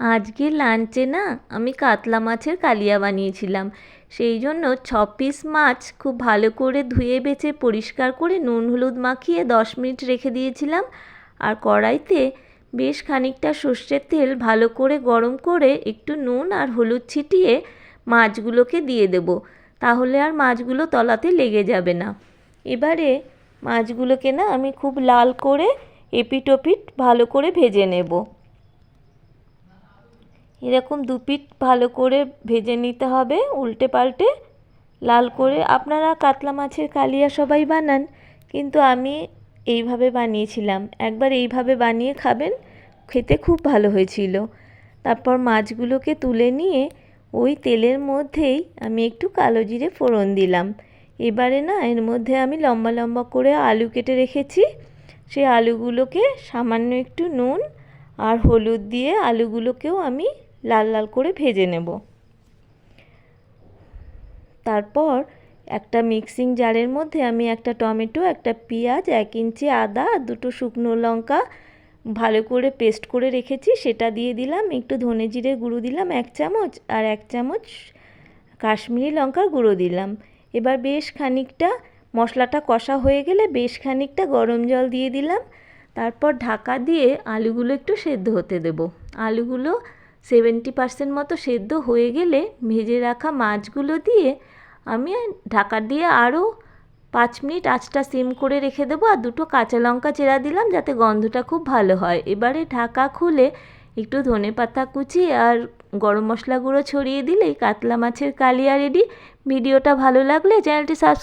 আজকে লাঞ্চে না আমি কাতলা মাছের কালিয়া বানিয়েছিলাম। সেই জন্য ছ পিস মাছ খুব ভালো করে ধুয়ে বেছে পরিষ্কার করে নুন হলুদ মাখিয়ে দশ মিনিট রেখে দিয়েছিলাম। আর কড়াইতে বেশ খানিকটা সর্ষের তেল ভালো করে গরম করে একটু নুন আর হলুদ ছিটিয়ে মাছগুলোকে দিয়ে দেবো। তাহলে আর মাছগুলো তলাতে লেগে যাবে না। এবারে মাছগুলোকে না আমি খুব লাল করে এপিট ওপিট ভালো করে ভেজে নেব। এরকম দু পিঠ ভালো করে ভেজে নিতে হবে উল্টে পাল্টে। লাল করে আপনারা কাতলা মাছের কালিয়া সবাই বানান, কিন্তু আমি এইভাবে বানিয়েছিলাম। একবার এইভাবে বানিয়ে খাবেন, খেতে খুব ভালো হয়েছিল। তারপর মাছগুলোকে তুলে নিয়ে ওই তেলের মধ্যেই আমি একটু কালো জিরে ফোড়ন দিলাম। এবারে না, এর মধ্যে আমি লম্বা লম্বা করে আলু কেটে রেখেছি। সেই আলুগুলোকে সামান্য একটু নুন আর হলুদ দিয়ে আলুগুলোকেও আমি লাল লাল করে ভেজে নেব। তারপর একটা মিক্সিং জারের মধ্যে আমি একটা টমেটো, একটা পেঁয়াজ, এক ইঞ্চি আদা, দুটো শুকনো লঙ্কা ভালো করে পেস্ট করে রেখেছি। সেটা দিয়ে দিলাম, একটু ধনে জিরে গুঁড়ো দিলাম, এক চামচ, আর এক চামচ কাশ্মীরি লঙ্কার গুঁড়ো দিলাম। এবার বেশ খানিকটা মশলাটা কষা হয়ে গেলে বেশ খানিকটা গরম জল দিয়ে দিলাম। তারপর ঢাকা দিয়ে আলুগুলো একটু সেদ্ধ হতে দেবো। আলুগুলো সেভেন্টি পার্সেন্ট মতো সেদ্ধ হয়ে গেলে ভেজে রাখা মাছগুলো দিয়ে আমি ঢাকা দিয়ে আরও পাঁচ মিনিট আঁচটা সিম করে রেখে দেবো আর দুটো কাঁচা লঙ্কা চেরা দিলাম যাতে গন্ধটা খুব ভালো হয়। এবারে ঢাকা খুলে একটু ধনে পাতা কুচি আর গরম মশলা গুঁড়ো ছড়িয়ে দিলেই কাতলা মাছের কালিয়া রেডি। ভিডিওটা ভালো লাগলে চ্যানেলটি সাবস্ক্রাইব